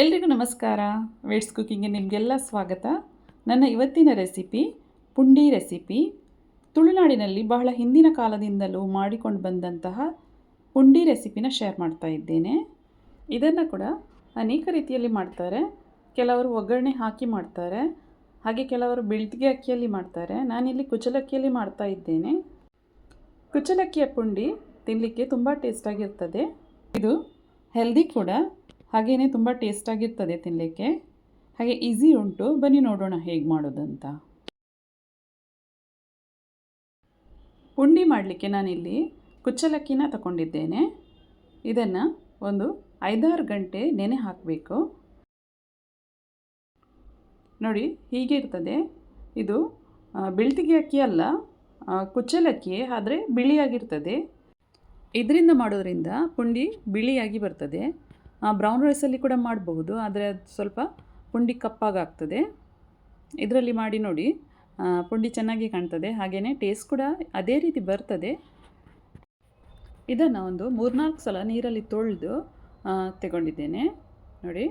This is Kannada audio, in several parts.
ಎಲ್ರಿಗೂ ನಮಸ್ಕಾರ. ವೇಟ್ಸ್ ಕುಕ್ಕಿಂಗ್ಗೆ ನಿಮಗೆಲ್ಲ ಸ್ವಾಗತ. ನನ್ನ ಇವತ್ತಿನ ರೆಸಿಪಿ ಪುಂಡಿ ರೆಸಿಪಿ ತುಳುನಾಡಿನಲ್ಲಿ ಬಹಳ ಹಿಂದಿನ ಕಾಲದಿಂದಲೂ ಮಾಡಿಕೊಂಡು ಬಂದಂತಹ ಪುಂಡಿ ರೆಸಿಪಿನ ಶೇರ್ ಮಾಡ್ತಾ ಇದ್ದೇನೆ. ಇದನ್ನು ಕೂಡ ಅನೇಕ ರೀತಿಯಲ್ಲಿ ಮಾಡ್ತಾರೆ. ಕೆಲವರು ಒಗ್ಗರಣೆ ಹಾಕಿ ಮಾಡ್ತಾರೆ. ಹಾಗೆ ಕೆಲವರು ಬೆಳ್ತಿಗೆ ಅಕ್ಕಿಯಲ್ಲಿ ಮಾಡ್ತಾರೆ. ನಾನಿಲ್ಲಿ ಕುಚಲಕ್ಕಿಯಲ್ಲಿ ಮಾಡ್ತಾ ಇದ್ದೇನೆ. ಕುಚಲಕ್ಕಿಯ ಪುಂಡಿ ತಿನ್ನಲಿಕ್ಕೆ ತುಂಬ ಟೇಸ್ಟಾಗಿರ್ತದೆ ಇದು ಹೆಲ್ದಿ ಕೂಡ. ಹಾಗೆಯೇ ತುಂಬ ಟೇಸ್ಟಾಗಿರ್ತದೆ ತಿನ್ನಲಿಕ್ಕೆ ಹಾಗೆ ಈಸಿ ಉಂಟು. ಬನ್ನಿ ನೋಡೋಣ ಹೇಗೆ ಮಾಡೋದಂತ. ಪುಂಡಿ ಮಾಡಲಿಕ್ಕೆ ನಾನಿಲ್ಲಿ ಕುಚ್ಚಲಕ್ಕಿನ ತಗೊಂಡಿದ್ದೇನೆ ಇದನ್ನು ಒಂದು ಐದಾರು ಗಂಟೆ ನೆನೆ ಹಾಕಬೇಕು. ನೋಡಿ, ಹೀಗೆ ಇರ್ತದೆ. ಇದು ಬೆಳ್ತಿಗೆ ಅಕ್ಕಿ ಅಲ್ಲ ಕುಚ್ಚಲಕ್ಕಿ, ಆದರೆ ಬಿಳಿಯಾಗಿರ್ತದೆ. ಇದರಿಂದ ಮಾಡೋದ್ರಿಂದ ಪುಂಡಿ ಬಿಳಿಯಾಗಿ ಬರ್ತದೆ. ಬ್ರೌನ್ ರೈಸಲ್ಲಿ ಕೂಡ ಮಾಡಬಹುದು, ಆದರೆ ಅದು ಸ್ವಲ್ಪ ಪುಂಡಿ ಕಪ್ಪಾಗಾಗ್ತದೆ. ಇದರಲ್ಲಿ ಮಾಡಿ ನೋಡಿ ಪುಂಡಿ ಚೆನ್ನಾಗಿ ಕಾಣ್ತದೆ ಹಾಗೆಯೇ ಟೇಸ್ಟ್ ಕೂಡ ಅದೇ ರೀತಿ ಬರ್ತದೆ. ಇದನ್ನು ಒಂದು ಮೂರ್ನಾಲ್ಕು ಸಲ ನೀರಲ್ಲಿ ತೊಳೆದು ತಗೊಂಡಿದ್ದೇನೆ. ನೋಡಿ.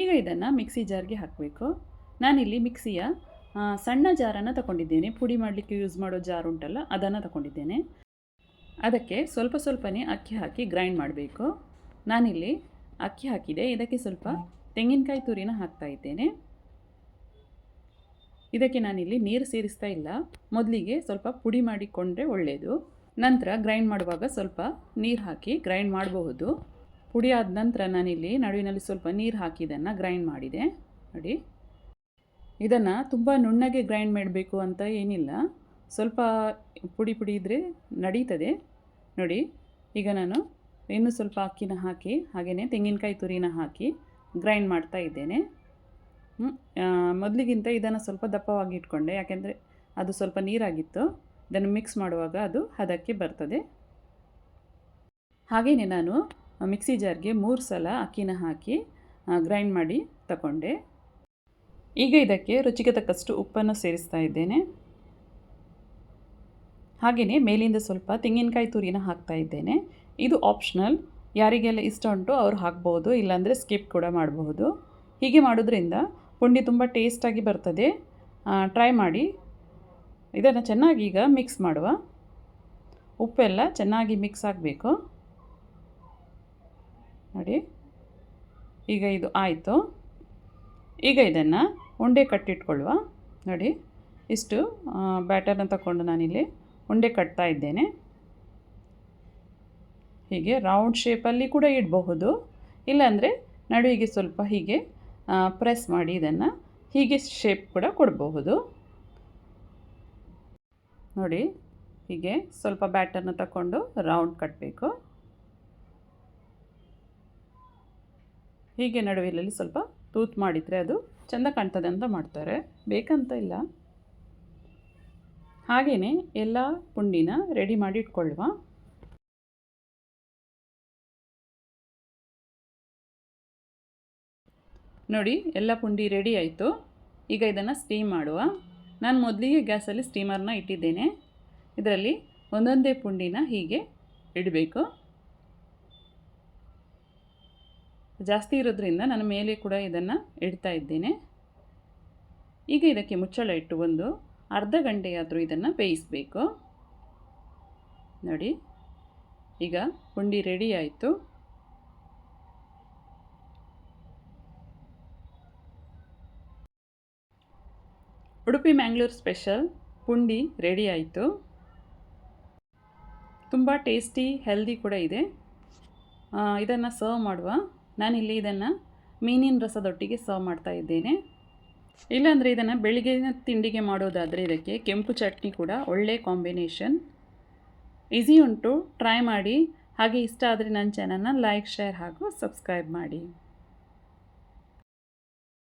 ಈಗ ಇದನ್ನು ಮಿಕ್ಸಿ ಜಾರ್ಗೆ ಹಾಕಬೇಕು. ನಾನಿಲ್ಲಿ ಮಿಕ್ಸಿಯ ಸಣ್ಣ ಜಾರನ್ನು ತಗೊಂಡಿದ್ದೇನೆ. ಪುಡಿ ಮಾಡಲಿಕ್ಕೆ ಯೂಸ್ ಮಾಡೋ ಜಾರ್ ಉಂಟಲ್ಲ, ಅದನ್ನು ತಗೊಂಡಿದ್ದೇನೆ. ಅದಕ್ಕೆ ಸ್ವಲ್ಪ ಸ್ವಲ್ಪನೇ ಅಕ್ಕಿ ಹಾಕಿ ಗ್ರೈಂಡ್ ಮಾಡಬೇಕು. ನಾನಿಲ್ಲಿ ಅಕ್ಕಿ ಹಾಕಿದೆ. ಇದಕ್ಕೆ ಸ್ವಲ್ಪ ತೆಂಗಿನಕಾಯಿ ತುರಿನ ಹಾಕ್ತಾ ಇದ್ದೇನೆ. ಇದಕ್ಕೆ ನಾನಿಲ್ಲಿ ನೀರು ಸೇರಿಸ್ತಾ ಇಲ್ಲ. ಮೊದಲಿಗೆ ಸ್ವಲ್ಪ ಪುಡಿ ಮಾಡಿಕೊಂಡ್ರೆ ಒಳ್ಳೆಯದು ನಂತರ ಗ್ರೈಂಡ್ ಮಾಡುವಾಗ ಸ್ವಲ್ಪ ನೀರು ಹಾಕಿ ಗ್ರೈಂಡ್ ಮಾಡಬಹುದು. ಪುಡಿ ಆದ ನಂತರ ನಾನಿಲ್ಲಿ ನಡುವಿನಲ್ಲಿ ಸ್ವಲ್ಪ ನೀರು ಹಾಕಿ ಇದನ್ನು ಗ್ರೈಂಡ್ ಮಾಡಿದೆ. ನೋಡಿ. ಇದನ್ನು ತುಂಬ ನುಣ್ಣಗೆ ಗ್ರೈಂಡ್ ಮಾಡಬೇಕು ಅಂತ ಏನಿಲ್ಲ. ಸ್ವಲ್ಪ ಪುಡಿ ಪುಡಿ ಇದ್ದರೆ ನಡೀತದೆ. ನೋಡಿ. ಈಗ ನಾನು ಇನ್ನೂ ಸ್ವಲ್ಪ ಅಕ್ಕಿನ ಹಾಕಿ ಹಾಗೆಯೇ ತೆಂಗಿನಕಾಯಿ ತುರಿನ ಹಾಕಿ ಗ್ರೈಂಡ್ ಮಾಡ್ತಾ ಇದ್ದೇನೆ. ಮೊದಲಿಗಿಂತ ಇದನ್ನು ಸ್ವಲ್ಪ ದಪ್ಪವಾಗಿ ಇಟ್ಕೊಂಡೆ, ಯಾಕೆಂದರೆ ಅದು ಸ್ವಲ್ಪ ನೀರಾಗಿತ್ತು. ಇದನ್ನು ಮಿಕ್ಸ್ ಮಾಡುವಾಗ ಅದು ಹದಕ್ಕೆ ಬರ್ತದೆ. ಹಾಗೆಯೇ ನಾನು ಮಿಕ್ಸಿ ಜಾರ್ಗೆ ಮೂರು ಸಲ ಅಕ್ಕಿನ ಹಾಕಿ ಗ್ರೈಂಡ್ ಮಾಡಿ ತಗೊಂಡೆ ಈಗ ಇದಕ್ಕೆ ರುಚಿಗೆ ತಕ್ಕಷ್ಟು ಉಪ್ಪನ್ನು ಸೇರಿಸ್ತಾ ಇದ್ದೇನೆ. ಹಾಗೆಯೇ ಮೇಲಿಂದ ಸ್ವಲ್ಪ ತೆಂಗಿನಕಾಯಿ ತುರಿನ ಹಾಕ್ತಾ ಇದ್ದೇನೆ. ಇದು ಆಪ್ಷನಲ್ ಯಾರಿಗೆಲ್ಲ ಇಷ್ಟ ಉಂಟು ಅವ್ರು ಹಾಕ್ಬೋದು, ಇಲ್ಲಾಂದರೆ ಸ್ಕಿಪ್ ಕೂಡ ಮಾಡಬಹುದು. ಹೀಗೆ ಮಾಡೋದ್ರಿಂದ ಪುಂಡಿ ತುಂಬ ಟೇಸ್ಟಾಗಿ ಬರ್ತದೆ. ಟ್ರೈ ಮಾಡಿ. ಇದನ್ನು ಚೆನ್ನಾಗಿ ಈಗ ಮಿಕ್ಸ್ ಮಾಡುವ. ಉಪ್ಪೆಲ್ಲ ಚೆನ್ನಾಗಿ ಮಿಕ್ಸ್ ಆಗಬೇಕು. ನೋಡಿ. ಈಗ ಇದು ಆಯಿತು. ಈಗ ಇದನ್ನು ಉಂಡೆ ಕಟ್ಟಿಟ್ಕೊಳ್ಳುವ ನೋಡಿ. ಇಷ್ಟು ಬ್ಯಾಟರ್ನ ತಗೊಂಡು ನಾನಿಲ್ಲಿ ಉಂಡೆ ಕಟ್ತಾ ಇದ್ದೇನೆ. ಹೀಗೆ ರೌಂಡ್ ಶೇಪಲ್ಲಿ ಕೂಡ ಇಡಬಹುದು. ಇಲ್ಲಾಂದರೆ ನಡುವಿಗೆ ಸ್ವಲ್ಪ ಹೀಗೆ ಪ್ರೆಸ್ ಮಾಡಿ ಇದನ್ನು ಹೀಗೆ ಶೇಪ್ ಕೂಡ ಕೊಡಬಹುದು. ನೋಡಿ, ಹೀಗೆ ಸ್ವಲ್ಪ ಬ್ಯಾಟನ್ನು ತಗೊಂಡು ರೌಂಡ್ ಕಟ್ಟಬೇಕು ಹೀಗೆ ನಡುವಿನಲ್ಲಿ ಸ್ವಲ್ಪ ತೂತ್ ಮಾಡಿದರೆ ಅದು ಚೆಂದ ಕಾಣ್ತದೆ ಅಂತ ಮಾಡ್ತಾರೆ. ಬೇಕಂತ ಇಲ್ಲ. ಹಾಗೆಯೇ ಎಲ್ಲ ಪುಂಡಿನ ರೆಡಿ ಮಾಡಿ ಇಟ್ಕೊಳ್ಳುವ ನೋಡಿ, ಎಲ್ಲ ಪುಂಡಿ ರೆಡಿ ಆಯಿತು. ಈಗ ಇದನ್ನು ಸ್ಟೀಮ್ ಮಾಡುವ. ನಾನು ಮೊದಲಿಗೆ ಗ್ಯಾಸಲ್ಲಿ ಸ್ಟೀಮರ್ನ ಇಟ್ಟಿದ್ದೇನೆ. ಇದರಲ್ಲಿ ಒಂದೊಂದೇ ಪುಂಡಿನ ಹೀಗೆ ಇಡಬೇಕು. ಜಾಸ್ತಿ ಇರೋದ್ರಿಂದ ನಾನು ಮೇಲೆ ಕೂಡ ಇದನ್ನು ಇಡ್ತಾ ಇದ್ದೇನೆ. ಈಗ ಇದಕ್ಕೆ ಮುಚ್ಚಳ ಇಟ್ಟು ಒಂದು ಅರ್ಧ ಗಂಟೆಯಾದರೂ ಇದನ್ನು ಬೇಯಿಸಬೇಕು. ನೋಡಿ, ಈಗ ಪುಂಡಿ ರೆಡಿ ಆಯಿತು. ಉಡುಪಿ ಮ್ಯಾಂಗ್ಳೂರ್ ಸ್ಪೆಷಲ್ ಪುಂಡಿ ರೆಡಿ ಆಯಿತು. ತುಂಬ ಟೇಸ್ಟಿ, ಹೆಲ್ದಿ ಕೂಡ ಇದೆ. ಇದನ್ನು ಸರ್ವ್ ಮಾಡುವ. ನಾನಿಲ್ಲಿ ಇದನ್ನು ಮೀನಿನ ರಸದೊಟ್ಟಿಗೆ ಸರ್ವ್ ಮಾಡ್ತಾ ಇದ್ದೇನೆ. ಇಲ್ಲಾಂದರೆ ಇದನ್ನು ಬೆಳಿಗ್ಗೆ ತಿಂಡಿಗೆ ಮಾಡೋದಾದರೆ ಇದಕ್ಕೆ ಕೆಂಪು ಚಟ್ನಿ ಕೂಡ ಒಳ್ಳೆ ಕಾಂಬಿನೇಷನ್. ಈಸಿ ಉಂಟು. ಟ್ರೈ ಮಾಡಿ. ಹಾಗೆ ಇಷ್ಟ ಆದರೆ ನನ್ನ ಚಾನಲ್ನ ಲೈಕ್ ಶೇರ್ ಹಾಗೂ ಸಬ್ಸ್ಕ್ರೈಬ್ ಮಾಡಿ.